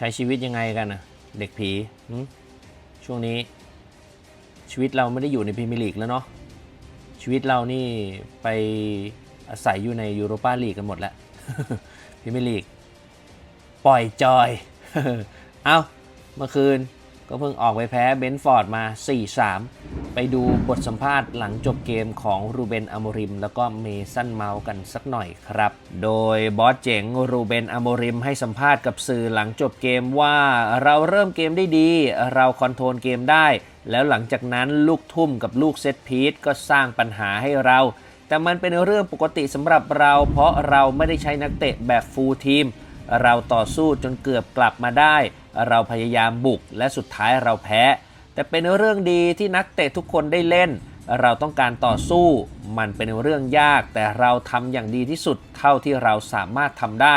ช้ชีวิตยังไงกันนะเด็กผีช่วงนี้ ชีวิตเราไม่ได้อยู่ในพรีเมียร์ลีกแล้วเนาะชีวิตเรานี่ไปอาศัยอยู่ในยูโรปาลีกกันหมดแล้วพรีเมียร์ลีกปล่อยจอย เอาเมื่อคืนก็เพิ่งออกไปแพ้เบนฟอร์ดมา 4-3 ไปดูบทสัมภาษณ์หลังจบเกมของรูเบนอโมริม แล้วก็เมสันเมาส์กันสักหน่อยครับ โดยบอสเจ๋งรูเบนอโมริมให้สัมภาษณ์กับสื่อหลังจบเกมว่าเราเริ่มเกมได้ดี เราคอนโทรลเกมได้ แล้วหลังจากนั้นลูกทุ่มกับลูกเซตพีทก็สร้างปัญหาให้เรา แต่มันเป็นเรื่องปกติสำหรับเรา เพราะเราไม่ได้ใช้นักเตะแบบฟูลทีมเราต่อสู้จนเกือบกลับมาได้ เราพยายามบุกและสุดท้ายเราแพ้ แต่เป็นเรื่องดีที่นักเตะทุกคนได้เล่น เราต้องการต่อสู้ มันเป็นเรื่องยาก แต่เราทำอย่างดีที่สุดเท่าที่เราสามารถทำได้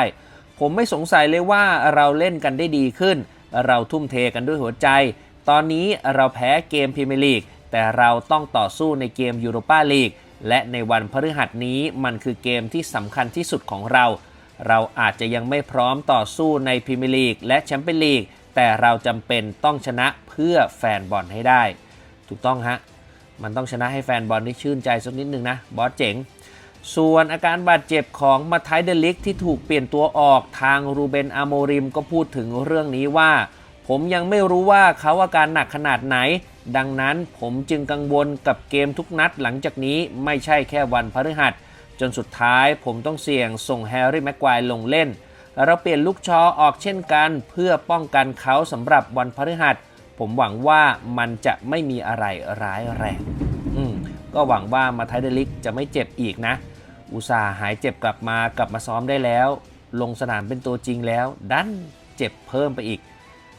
ผมไม่สงสัยเลยว่าเราเล่นกันได้ดีขึ้น เราทุ่มเทกันด้วยหัวใจ ตอนนี้เราแพ้เกมพรีเมียร์ลีก แต่เราต้องต่อสู้ในเกมยูโรปาลีก และในวันพฤหัสนี้มันคือเกมที่สำคัญที่สุดของเรา เราอาจจะยังไม่พร้อมต่อสู้ในพรีเมียร์ลีกและแชมเปี้ยนลีก แต่เราจำเป็นต้องชนะเพื่อแฟนบอลให้ได้ ถูกต้องฮะ มันต้องชนะให้แฟนบอลได้ชื่นใจสักนิดนึงนะบอสเจ๋ง ส่วนอาการบาดเจ็บของมาไทเดลิกที่ถูกเปลี่ยนตัวออกทางรูเบนอาโมริมก็พูดถึงเรื่องนี้ว่า ผมยังไม่รู้ว่าเขาอาการหนักขนาดไหน ดังนั้นผมจึงกังวลกับเกมทุกนัดหลังจากนี้ไม่ใช่แค่วันพฤหัส จนสุดท้ายผมต้องเสี่ยงส่งแฮร์รี่แม็กควายลงเล่น เราเปลี่ยนลูกชอออกเช่นกัน เพื่อป้องกันเขาสำหรับวันพฤหัส ผมหวังว่ามันจะไม่มีอะไรร้ายแรงอืมก็หวังว่ามาไทเดลิกจะไม่เจ็บอีกนะ อุตส่าห์หายเจ็บกลับมากลับมาซ้อมได้แล้ว ลงสนามเป็นตัวจริงแล้ว ดันเจ็บเพิ่มไปอีก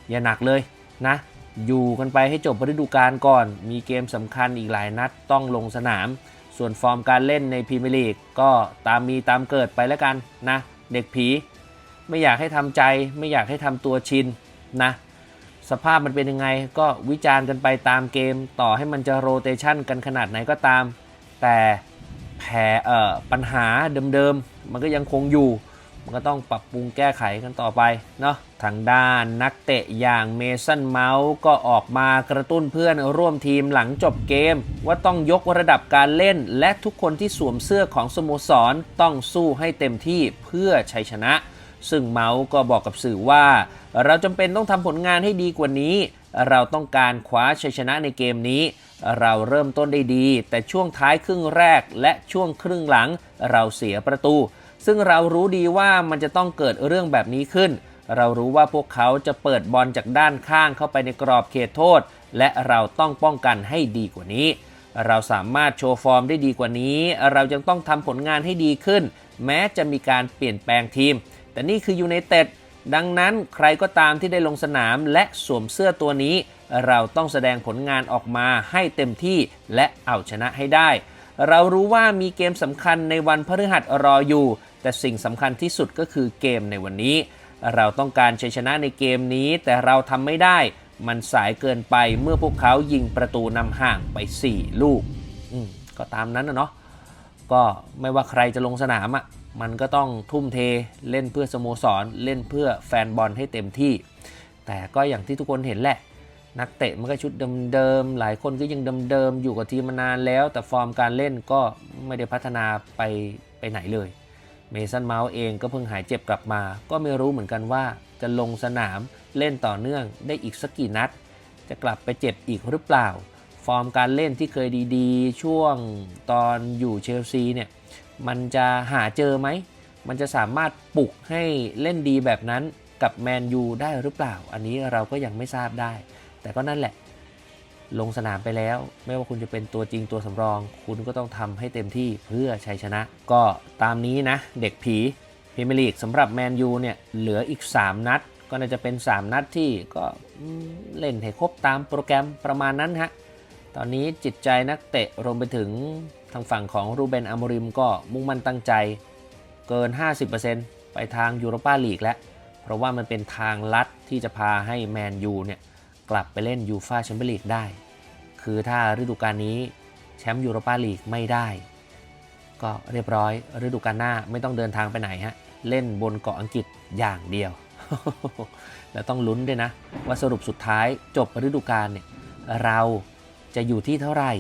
อย่าหนักเลยนะ อยู่กันไปให้จบฤดูกาลก่อน มีเกมสำคัญอีกหลายนัดต้องลงสนาม ส่วนฟอร์มการเล่นในพรีเมียร์ลีกก็ตามมีตามเกิดไปแล้วกันนะ เด็กผี ไม่อยากให้ทำใจ ไม่อยากให้ทำตัวชินนะสภาพมันเป็นยังไงก็วิจารณ์กันไปตามเกม ต่อให้มันจะโรเตชันกันขนาดไหนก็ตาม แต่แผลเอ่อปัญหาเดิมๆ มันก็ยังคงอยู่ มันก็ต้องปรับปรุงแก้ไขกันต่อไปเนาะทางด้านนักเตะอย่างเมสันเมาส์ก็ออกมากระตุ้นเพื่อนร่วมทีมหลังจบเกม ว่าต้องยกระดับการเล่น และทุกคนที่สวมเสื้อของสโมสรต้องสู้ให้เต็มที่เพื่อชัยชนะ ซึ่งเมาส์ก็บอกกับสื่อว่า เราจำเป็นต้องทำผลงานให้ดีกว่านี้ เราต้องการคว้าชัยชนะในเกมนี้ เราเริ่มต้นได้ดี แต่ช่วงท้ายครึ่งแรกและช่วงครึ่งหลังเราเสียประตู ซึ่งเรารู้ดีว่ามันจะต้องเกิดเรื่องแบบนี้ขึ้น เรารู้ว่าพวกเขาจะเปิดบอลจากด้านข้างเข้าไปในกรอบเขตโทษ และเราต้องป้องกันให้ดีกว่านี้เราสามารถโชว์ฟอร์มได้ดีกว่านี้ เรายังต้องทำผลงานให้ดีขึ้น แม้จะมีการเปลี่ยนแปลงทีม แต่นี่คือยูไนเต็ดดังนั้นใครก็ตามที่ได้ลงสนามและสวมเสื้อตัวนี้ เราต้องแสดงผลงานออกมาให้เต็มที่และเอาชนะให้ได้ เรารู้ว่ามีเกมสำคัญในวันพฤหัสรออยู่ แต่สิ่งสำคัญที่สุดก็คือเกมในวันนี้ เราต้องการชัยชนะในเกมนี้ แต่เราทำไม่ได้ มันสายเกินไปเมื่อพวกเขายิงประตูนำห่างไป 4 ลูกอืมก็ตามนั้นนะเนาะก็ไม่ว่าใครจะลงสนามอะ มันก็ต้องทุ่มเทเล่นเพื่อสโมสร เล่นเพื่อแฟนบอลให้เต็มที่ แต่ก็อย่างที่ทุกคนเห็นแหละ นักเตะมันก็ชุดเดิมๆ หลายคนก็ยังเดิมๆ อยู่กับทีมมานานแล้ว แต่ฟอร์มการเล่นก็ไม่ได้พัฒนาไปไปไหนเลย เมสันเมาส์เองก็เพิ่งหายเจ็บกลับมา ก็ไม่รู้เหมือนกันว่าจะลงสนามเล่นต่อเนื่องได้อีกสักกี่นัด จะกลับไปเจ็บอีกหรือเปล่า ฟอร์มการเล่นที่เคยดีๆ ช่วงตอนอยู่เชลซีเนี่ย มันจะหาเจอไหม มันจะสามารถปลุกให้เล่นดีแบบนั้นกับแมนยูได้หรือเปล่า อันนี้เราก็ยังไม่ทราบได้ แต่ก็นั่นแหละ ลงสนามไปแล้ว ไม่ว่าคุณจะเป็นตัวจริงตัวสำรอง คุณก็ต้องทำให้เต็มที่เพื่อชัยชนะ ก็ตามนี้นะ เด็กผีพรีเมียร์ลีกสำหรับแมนยูเนี่ยเหลืออีก 3 นัด ก็น่าจะเป็น 3 นัดที่ก็เล่นให้ครบตามโปรแกรมประมาณนั้นฮะ ตอนนี้จิตใจนักเตะรวมไปถึง ทางฝั่งของรูเบนอ m มริมก็มุ่งมั่นตั้งใจเกิน 50%ไปทางยูโรปาลีกแล้ว เพราะว่ามันเป็นทางลัดที่จะพาให้แมนยูเนี่ยกลับไปเล่นยูฟาแชมเปี้ยนลีกได้ คือถ้าฤดูกาลนี้แชมป์ยูโรปาลีกไม่ได้ ก็เรียบร้อยฤดูกาลหน้าไม่ต้องเดินทางไปไหนฮะ เล่นบนเกาะอังกฤษอย่างเดียว แล้วต้องลุ้นด้วยนะ ว่าสรุปสุดท้ายจบฤดูกาลเนี่ยเราจะอยู่ที่เท่าไหร่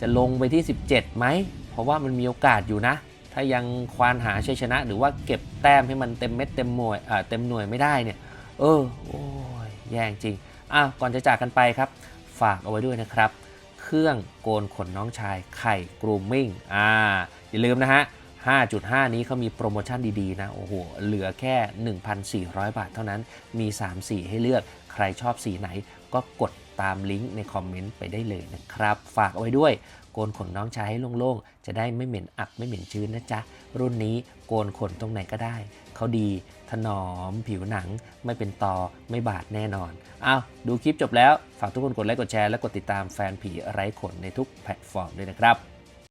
จะลงไปที่ 17ไหม เพราะว่ามันมีโอกาสอยู่นะ ถ้ายังควานหาชัยชนะ หรือว่าเก็บแต้มให้มันเต็มเม็ดเต็มหน่วยเต็มหน่วยไม่ได้เนี่ย เออ โอ้ย แย่จริง อะ ก่อนจะจากกันไปครับ ฝากเอาไว้ด้วยนะครับ เครื่องโกนขนน้องชายไข่กรูมมิ่ง อ่า อย่าลืมนะฮะ 5.5 นี้เขามีโปรโมชั่นดีๆนะ โอ้โห เหลือแค่ 1,400 บาทเท่านั้น มี 3 สีให้เลือก ใครชอบสีไหนก็กด ตามลิงก์ในคอมเมนต์ไปได้เลยนะครับ ฝากเอาไว้ด้วย โกนขนน้องชายให้โล่งๆ จะได้ไม่เหม็นอับไม่เหม็นชื้นนะจ๊ะ รุ่นนี้โกนขนตรงไหนก็ได้ เขาดี ถนอม ผิวหนัง ไม่เป็นตอ ไม่บาดแน่นอนอ้าวดูคลิปจบแล้ว ฝากทุกคนกดไลค์ กดแชร์ และกดติดตามแฟนผีไร้ขนในทุกแพลตฟอร์มด้วยนะครับ